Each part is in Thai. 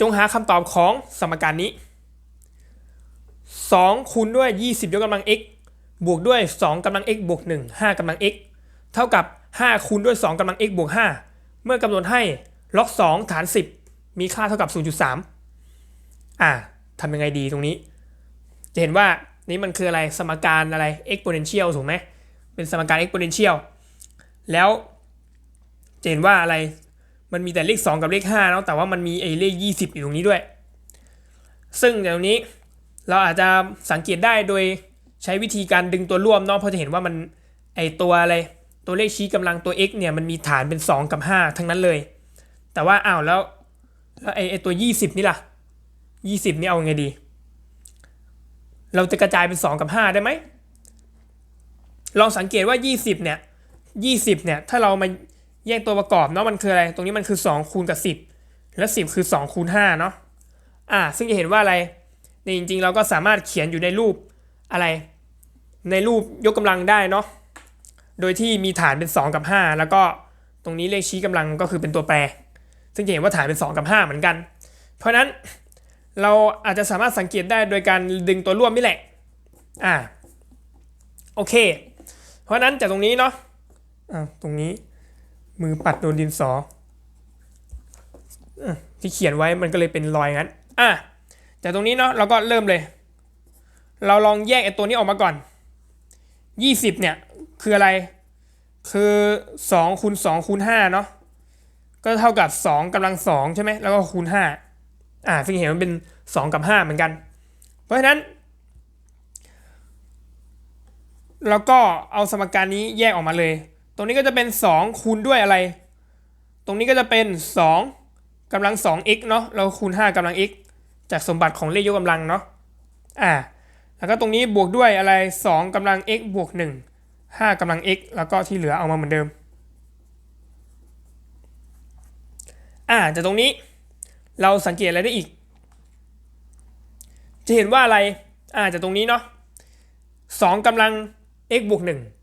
จงหาคำตอบของสมการนี้ 2 คูณด้วย 20 ยกกำลัง x บวกด้วย 2กำลัง x บวก 1 5กำลัง x เท่ากับ 5 คูณด้วย 2กำลัง x บวก 5 เมื่อกำหนดให้ล็อก 2 ฐาน 10 มีค่าเท่ากับ 0.3 อ่าทำยังไงดีตรงนี้ จะเห็นว่านี่มันคืออะไรสมการอะไร exponential ถูกไหม เป็นสมการ exponential แล้วจะเห็นว่าอะไร มันมีแต่เลข 2 กับเลข5เนาะแต่ว่ามันมีไอ้เลข 20 อยู่ตรงนี้ด้วย ซึ่งเดี๋ยวนี้เราอาจจะสังเกตได้โดยใช้วิธีการดึงตัวร่วมเนาะเพราะจะเห็นว่ามันไอตัวอะไรตัวเลขชี้กำลังตัว x เนี่ยมันมีฐานเป็น 2 กับ 5 ทั้งนั้นเลย แต่ว่าอ้าวแล้วแล้วไอไอตัว 20 นี่ล่ะ 20 นี่เอาไงดี เราจะกระจายเป็น 2 กับ 5 ได้ไหมลองสังเกตว่า 20 เนี่ย 20 เนี่ย ถ้าเรามา แยกตัวประกอบเนาะมันคืออะไร ตรงนี้มันคือ2คูณกับ10 และ 10 คือ2คูณ5เนาะอ่า ซึ่งจะเห็นว่าอะไรในจริงๆ เราก็สามารถเขียนอยู่ในรูปอะไร ในรูปยกกำลังได้เนาะโดยที่มีฐานเป็น 2 กับ 5 แล้วก็ตรงนี้เลขชี้กำลังก็คือเป็นตัวแปร ซึ่งจะเห็นว่าฐานเป็น 2 กับ 5 เหมือนกัน เพราะฉะนั้นเราอาจจะสามารถสังเกตได้โดยการดึงตัวร่วมนี่แหละอ่าโอเค เพราะนั้นจากตรงนี้เนาะอ่าตรงนี้ มือปัดโดนดินสอที่เขียนไว้มันก็เลยเป็นรอยงั้น อะจากตรงนี้เนาะเราก็เริ่มเลย เราลองแยกไอ้ตัวนี้ออกมาก่อน 20 เนี่ย คืออะไร คือ2คูณ2คูณ5เนาะ ก็เท่ากับ 2กำลัง2ใช่ไหม แล้วก็คูณ 5 อ่า ซึ่งเห็นมันเป็น 2 กับ 5 เหมือนกัน เพราะฉะนั้นแล้วก็เอาสมการนี้แยกออกมาเลย ตรงนี้ก็จะเป็น 2 คูณด้วยอะไร ตรงนี้ก็จะเป็น 2กำลัง 2x เนาะเราคูณ 5กำลัง x จากสมบัติของเลขยกกำลังเนาะอ่าแล้วก็ตรงนี้บวกด้วยอะไร 2กำลัง x บวก 1 5กำลัง x แล้วก็ที่เหลือเอามาเหมือนเดิมอ่าจากตรงนี้เราสังเกตอะไรได้อีก จะเห็นว่าอะไรอ่าจากตรงนี้เนาะ2กำลัง x บวก1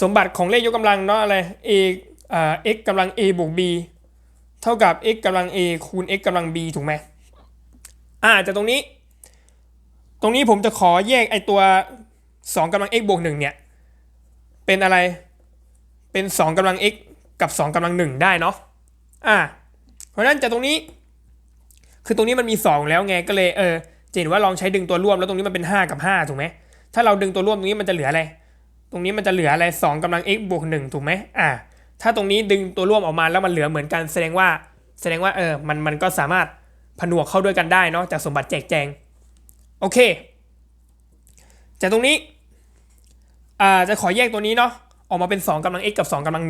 สมบัติของเลขยกกำลังเนาะอะไร a อ่า x กำลัง a บวก b เท่ากับ x กำลัง a คูณ x กำลัง b ถูกไหมอ่าจากตรงนี้ ตรงนี้ผมจะขอแยกไอตัว 2กำลัง x บวก1เนี่ย เป็นอะไร เป็น 2กำลัง x กับ 2กำลัง 1 ได้เนาะ อ่า เพราะฉะนั้นจากตรงนี้ คือตรงนี้มันมี 2 แล้วไง ก็เลยเออจะเห็นว่าลองใช้ดึงตัวร่วมแล้วตรงนี้มันเป็น 5 กับ 5 ถูกไหม ถ้าเราดึงตัวร่วมตรงนี้มันจะเหลืออะไร ตรงนี้มันจะเหลืออะไร2กำลัง x บวก1ถูกไหมอ่าถ้าตรงนี้ดึงตัวร่วมออกมาแล้วมันเหลือเหมือนกันแสดงว่า แสดงว่าเออมันมันก็สามารถผนวกเข้าด้วยกันได้เนาะจากสมบัติแจกแจงโอเค จากตรงนี้อ่าจะขอแยกตัวนี้เนาะออกมาเป็น 2กำลัง x กับ 2กำลัง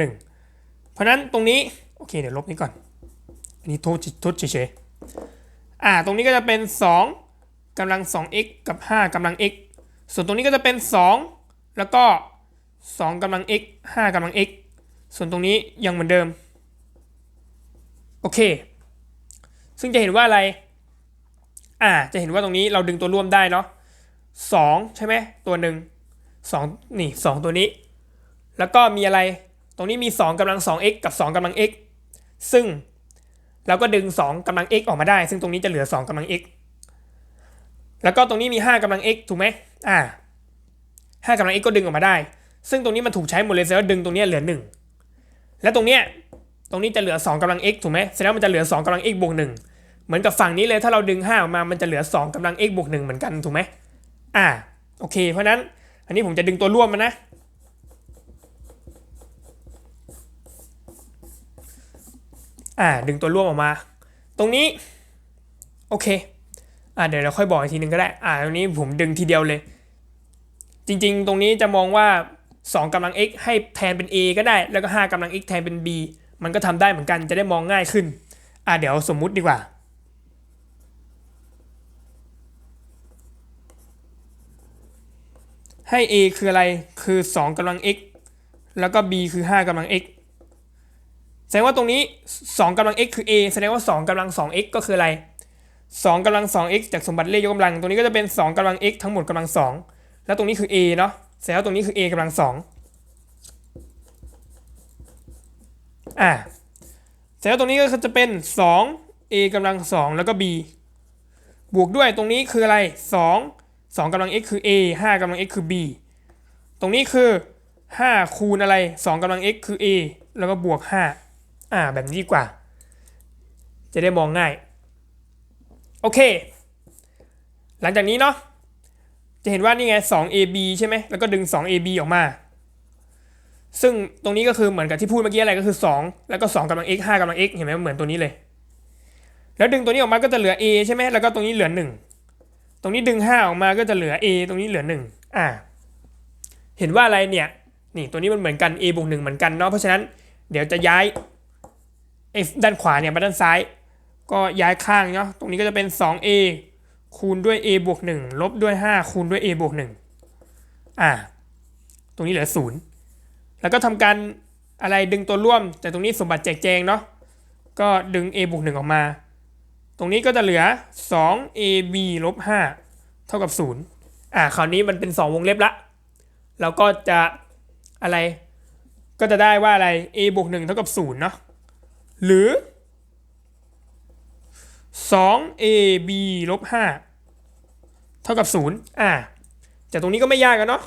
1 เพราะนั้นตรงนี้โอเคเดี๋ยวลบนี้ก่อน อันนี้โทษโทษเฉยๆอ่าตรงนี้ก็จะเป็น 2กำลัง 2x กับ 5กำลัง x ส่วนตรงนี้ก็จะเป็น 2 แล้วก็ 2กำลัง x 5กำลัง x ส่วนตรงนี้ยังเหมือนเดิม โอเค ซึ่งจะเห็นว่าอะไร อ่า จะเห็นว่าตรงนี้เราดึงตัวร่วมได้เนาะสองใช่ไหมตัวหนึ่งสองนี่สองตัวนี้ แล้วก็มีอะไร ตรงนี้มี2กำลัง 2x กับ 2กำลัง x ซึ่งเราก็ดึง 2กำลัง x ออกมาได้ ซึ่งตรงนี้จะเหลือ 2กำลัง x แล้วก็ตรงนี้มี 5กำลัง x ถูกไหมอ่า5กำลัง x ก็ดึงออกมาได้ ซึ่งตรงนี้มันถูกใช้หมดเลยแสดงว่าดึงตรงนี้เหลือ 1 และตรงเนี้ยตรงนี้จะเหลือ 2กำลัง x ถูกไหมแสดงว่ามันจะเหลือ 2กำลัง x บวก1เหมือนกับฝั่งนี้เลยถ้าเราดึง5ออกมา มันจะเหลือ 2กำลัง x บวก1เหมือนกันถูกไหมอ่าโอเค เพราะนั้นอันนี้ผมจะดึงตัวร่วมมันนะอ่าดึงตัวร่วมออกมา ตรงนี้โอเคอ่าเดี๋ยวเราค่อยบอกอีกทีนึงก็ได้อ่าตรงนี้ผมดึงทีเดียวเลย จริง ๆ ตรงนี้จะมองว่า 2กำลัง x ให้แทนเป็น a ก็ได้ แล้วก็ 5กำลัง x แทนเป็น b มันก็ทำได้เหมือนกันจะได้มองง่ายขึ้น อ่าเดี๋ยวสมมุติดีกว่า ให้ a คืออะไร คือ 2กำลัง x แล้วก็ b คือ 5กำลัง x แสดงว่าตรงนี้ 2กำลัง x คือ a แสดงว่า 2กำลัง 2x ก็คืออะไร 2กำลัง 2x จากสมบัติเลขยกกำลัง ตรงนี้ก็จะเป็น 2กำลัง x ทั้งหมดกำลัง 2 แล้วตรงนี้คือ a เนาะ แสดงว่าตรงนี้คือ a กำลัง2อ่าแสดงว่าตรงนี้ก็จะเป็น 2 a กำลังสองแล้วก็ b บวกด้วยตรงนี้คืออะไรสองสองกำลัง x คือ a ห้ากำลัง x คือ b ตรงนี้คือห้าคูณอะไรสองกำลัง x คือ a แล้วก็บวกห้าอ่า แบบนี้ดีกว่า จะได้มองง่าย โอเค หลังจากนี้เนาะ จะเห็นว่านี่ไง 2ab ใช่ไหมแล้วก็ดึง 2ab ออกมา ซึ่งตรงนี้ก็คือเหมือนกับที่พูดเมื่อกี้อะไรก็คือ 2 แล้วก็ 2กำลัง x 5กำลัง x เห็นไหมเหมือนตัวนี้เลย แล้วดึงตัวนี้ออกมาก็จะเหลือ a ใช่ไหมแล้วก็ตรงนี้เหลือ 1 ตรงนี้ดึง 5 ออกมาก็จะเหลือ a ตรงนี้เหลือ 1 อ่า เห็นว่าอะไรเนี่ย นี่ตัวนี้มันเหมือนกัน a บวก1เหมือนกันเนาะ เพราะฉะนั้นเดี๋ยวจะย้ายไอ้ด้านขวาเนี่ยมาด้านซ้าย ก็ย้ายข้างเนาะ ตรงนี้ก็จะเป็น 2a คูณด้วย a บวก1ลบด้วย 5 คูณด้วย a บวก1อ่า ตรงนี้เหลือ 0 แล้วก็ทำการอะไรดึงตัวร่วม แต่ตรงนี้สมบัติแจกแจงเนาะ ก็ดึง a บวก1ออกมา ตรงนี้ก็จะเหลือ 2ab ลบ5เท่ากับ 0 อ่า คราวนี้มันเป็น 2 วงเล็บละ เราก็จะอะไร ก็จะได้ว่าอะไร a บวก1เท่ากับ0เนาะ หรือ 2ab ลบ5เท่ากับ 0 อ่าจากตรงนี้ก็ไม่ยากกันเนาะ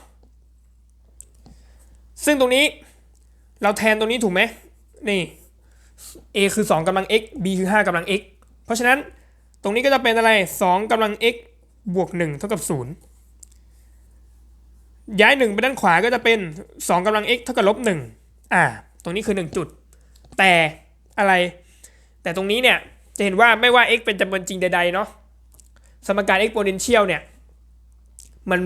ซึ่งตรงนี้เราแทนตรงนี้ถูกไหมนี่ a คือ 2กำลัง x b คือ 5กำลัง x เพราะฉะนั้นตรงนี้ก็จะเป็นอะไร 2กำลัง x บวก 1 เท่ากับ 0 ย้าย 1 ไปด้านขวาก็จะเป็น 2กำลัง x เท่ากับลบ1อ่า ตรงนี้คือ 1 จุด แต่อะไร แต่ตรงนี้เนี่ย จะเห็นว่าไม่ว่า x เป็นจำนวนจริงใดๆเนาะสมการ exponential เนี่ยมัน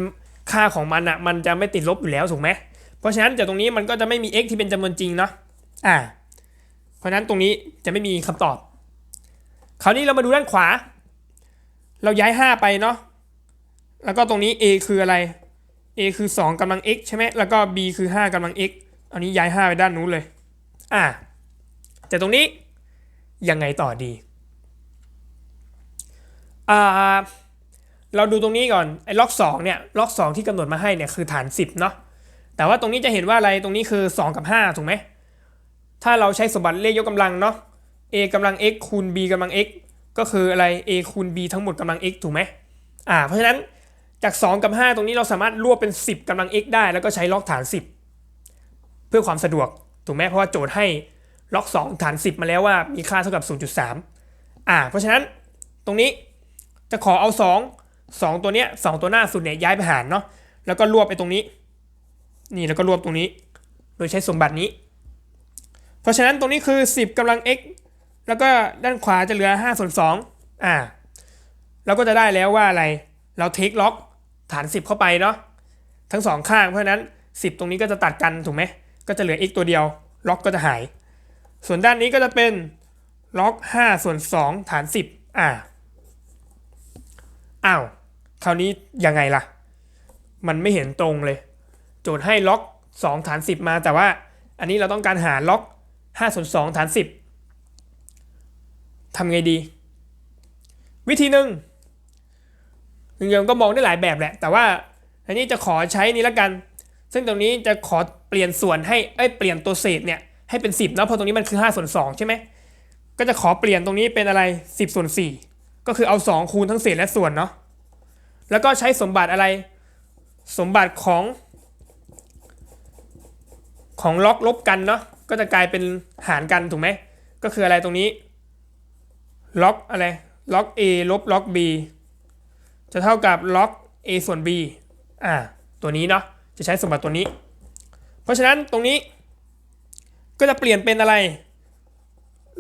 ค่าของมันอะมันจะไม่ติดลบอยู่แล้วถูกไหมเพราะฉะนั้นจากตรงนี้มันก็จะไม่มี x ที่เป็นจำนวนจริงเนาะอ่า เพราะนั้นตรงนี้จะไม่มีคำตอบ คราวนี้เรามาดูด้านขวา เราย้าย 5 ไปเนาะแล้วก็ตรงนี้ a คืออะไร a คือ 2กำลัง x ใช่ไหมแล้วก็ b คือ 5กำลัง x อันนี้ย้าย 5 ไปด้านนู้นเลย อ่า แต่ตรงนี้ยังไงต่อดี เราดูตรงนี้ก่อนไอ้ล็อก2เนี่ยล็อก2ที่กำหนดมาให้เนี่ยคือฐาน 10เนาะแต่ว่าตรงนี้จะเห็นว่าอะไรตรงนี้คือ 2 กับ 5 ถูกไหมถ้าเราใช้สมบัติเลขยกกำลังเนาะ a กำลัง x คูณ b กำลัง x ก็คืออะไร a คูณ b ทั้งหมดกำลัง x ถูกไหมอ่าเพราะฉะนั้นจาก 2 กับ 5 ตรงนี้เราสามารถรวบเป็น 10กำลัง x ได้แล้วก็ใช้ล็อกฐาน 10 เพื่อความสะดวกถูกไหมเพราะว่าโจทย์ให้ล็อก 2 ฐาน 10 มาแล้วว่ามีค่าเท่ากับ 0.3อ่าเพราะฉะนั้นตรงนี้ จะขอเอา 2 2 ตัวเนี้ย2ตัวหน้าสุดเนี่ยย้ายไปหารเนาะแล้วก็รวบไปตรงนี้ นี่แล้วก็รวบตรงนี้ โดยใช้สมบัตินี้ เพราะฉะนั้นตรงนี้คือ 10กำลัง x แล้วก็ด้านขวาจะเหลือ5ส่วน2อ่าเราก็จะได้แล้วว่าอะไรเราเทคล็อกฐาน 10 เข้าไปเนาะทั้งสองข้างเพราะฉะนั้น 10 ตรงนี้ก็จะตัดกันถูกไหมก็จะเหลือ x ตัวเดียว ล็อกก็จะหาย ส่วนด้านนี้ก็จะเป็นล็อก5ส่วน2ฐาน 10อ่า อ้าวคราวนี้ยังไงล่ะ มันไม่เห็นตรงเลย โจทย์ให้ล็อก 2 ฐาน 10 มาแต่ว่า อันนี้เราต้องการหาล็อก5ส่วน2ฐาน 10 ทำไงดี วิธีหนึ่งยังก็มองได้หลายแบบแหละ แต่ว่าอันนี้จะขอใช้นี้ละกัน ซึ่งตรงนี้จะขอเปลี่ยนส่วนให้เอ้ยเปลี่ยนตัวเศษเนี่ยให้เป็น 10เนาะเพราะตรงนี้มันคือ5ส่วน2ใช่ไหมก็จะขอเปลี่ยนตรงนี้เป็นอะไร 10ส่วน4 ก็คือเอา 2 คูณทั้งเศษและส่วนเนาะแล้วก็ใช้สมบัติอะไร สมบัติของ ของล็อกลบกันเนาะก็จะกลายเป็นหารกันถูกไหมก็คืออะไรตรงนี้ล็อกอะไรล็อก a ลบล็อก b จะเท่ากับล็อก a ส่วน b อ่าตัวนี้เนาะจะใช้สมบัติตัวนี้ เพราะฉะนั้นตรงนี้ ก็จะเปลี่ยนเป็นอะไร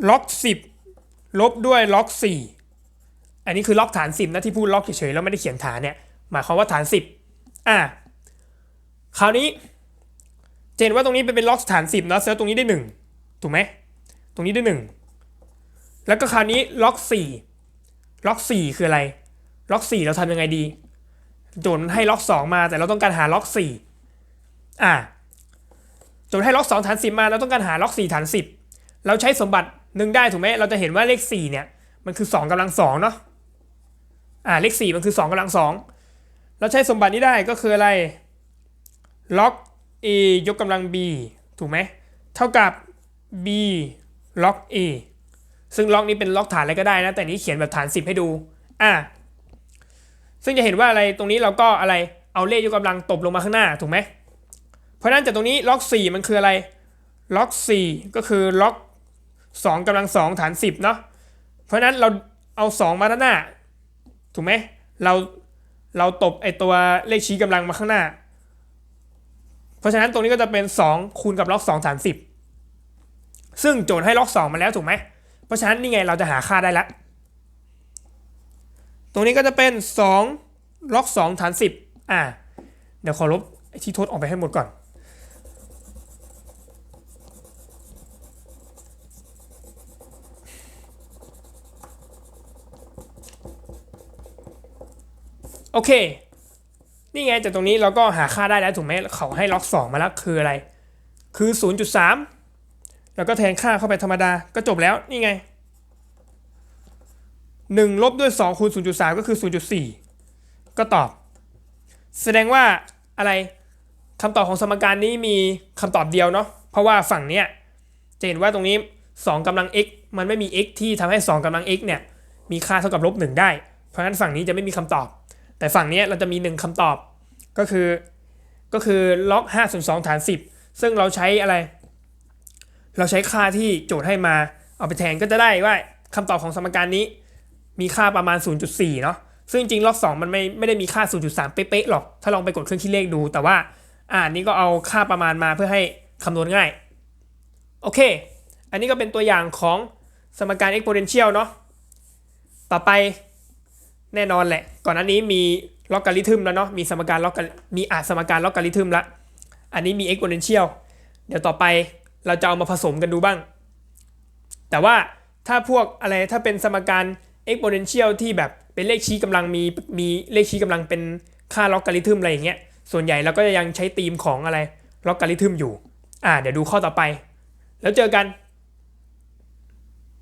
ล็อก 10 ลบด้วยล็อก 4 อันนี้คือล็อกฐาน 10นะที่พูดล็อกเฉยๆแล้วไม่ได้เขียนฐานเนี่ยหมายความว่าฐาน 10อ่าคราวนี้เห็นว่าตรงนี้เป็นล็อกฐาน 10เนาะเซลตรงนี้ได้ 1 ถูกไหมตรงนี้ได้ 1 แล้วก็คราวนี้ล็อก 4 ล็อก 4 คืออะไรล็อก 4 เราทำยังไงดี โจทย์มันให้ล็อก 2 มาแต่เราต้องการหาล็อก 4 อ่าโจทย์ให้ล็อก 2 ฐาน 10 มาเราต้องการหาล็อก 4 ฐาน 10 เราใช้สมบัติหนึ่งได้ถูกไหมเราจะเห็นว่าเลข 4 เนี่ย มันคือ 2กำลัง2เนาะ อ่าเลข4มันคือ2กำลัง2เราใช้สมบัตินี้ได้ก็คืออะไรล็อก a ยกกำลัง b ถูกไหมเท่ากับ b ล็อก a ซึ่งล็อกนี้เป็นล็อกฐานอะไรก็ได้นะ แต่นี้เขียนแบบฐาน 10 ให้ดูอ่าซึ่งจะเห็นว่าอะไรตรงนี้เราก็อะไรเอาเลขยกกำลังตบลงมาข้างหน้าถูกไหมเพราะนั้นจากตรงนี้ล็อก 4 มันคืออะไรล็อก 4 ก็คือล็อก2กำลัง2ฐาน 10เนาะเพราะฉะนั้นเราเอา 2 มาด้านหน้า ถูกไหมเราเราตบไอตัวเลขชี้กำลังมาข้างหน้า เพราะฉะนั้นตรงนี้ก็จะเป็น 2 คูณกับล็อก2ฐาน10ซึ่งโจทย์ให้ล็อก2มาแล้วถูกไหมเพราะฉะนั้นนี่ไงเราจะหาค่าได้แล้วตรงนี้ก็จะเป็น 2 ล็อก2ฐาน10 อ่า เดี๋ยวขอลบไอ้ที่ทดออกไปให้หมดก่อน เค นี่ไงจากตรงนี้เราก็หาค่าได้แล้วถูกไหมเขาให้ล็อก 2 มาแล้วคืออะไร คือ 0.3 แล้วก็แทนค่าเข้าไปธรรมดาก็จบแล้วนี่ไง 1 ลบด้วย 2 คูณ 0.3 ก็คือ 0.4 ก็ตอบ แสดงว่าอะไรคำตอบของสมการนี้มีคำตอบเดียวเนาะเพราะว่าฝั่งเนี้ยจะเห็นว่าตรงนี้ 2กำลัง x มันไม่มี x ที่ทำให้ 2กำลัง x เนี่ยมีค่าเท่ากับลบ1ได้ เพราะฉะนั้นฝั่งนี้จะไม่มีคำตอบ แต่ฝั่งนี้เราจะมี 1คำตอบก็คือก็คือล็อก5ส่วน2ฐาน 10 ซึ่งเราใช้อะไร เราใช้ค่าที่โจทย์ให้มาเอาไปแทนก็จะได้ว่าคำตอบของสมการนี้ มีค่าประมาณ 0.4 เนาะซึ่งจริงล็อก 2 มันไม่ไม่ได้มีค่า 0.3 เป๊ะๆหรอก ถ้าลองไปกดเครื่องคิดเลขดู แต่ว่าอ่านี้ก็เอาค่าประมาณมาเพื่อให้คำนวณง่าย โอเค อันนี้ก็เป็นตัวอย่างของสมการ exponential เนาะต่อไป แน่นอนแหละ ก่อนอันนี้มีล็อกการิทึมแล้วเนาะมีสมการล็อกมีอาสมการล็อกการิทึมละอันนี้มี exponential เดี๋ยวต่อไปเราจะเอามาผสมกันดูบ้าง แต่ว่าถ้าพวกอะไรถ้าเป็นสมการ exponential ที่แบบเป็นเลขชี้กำลังมีมีเลขชี้กำลังเป็นค่าล็อกการิทึมอะไรอย่างเงี้ยส่วนใหญ่เราก็จะยังใช้ธีมของอะไรล็อกการิทึมอยู่ อ่าเดี๋ยวดูข้อต่อไป แล้วเจอกัน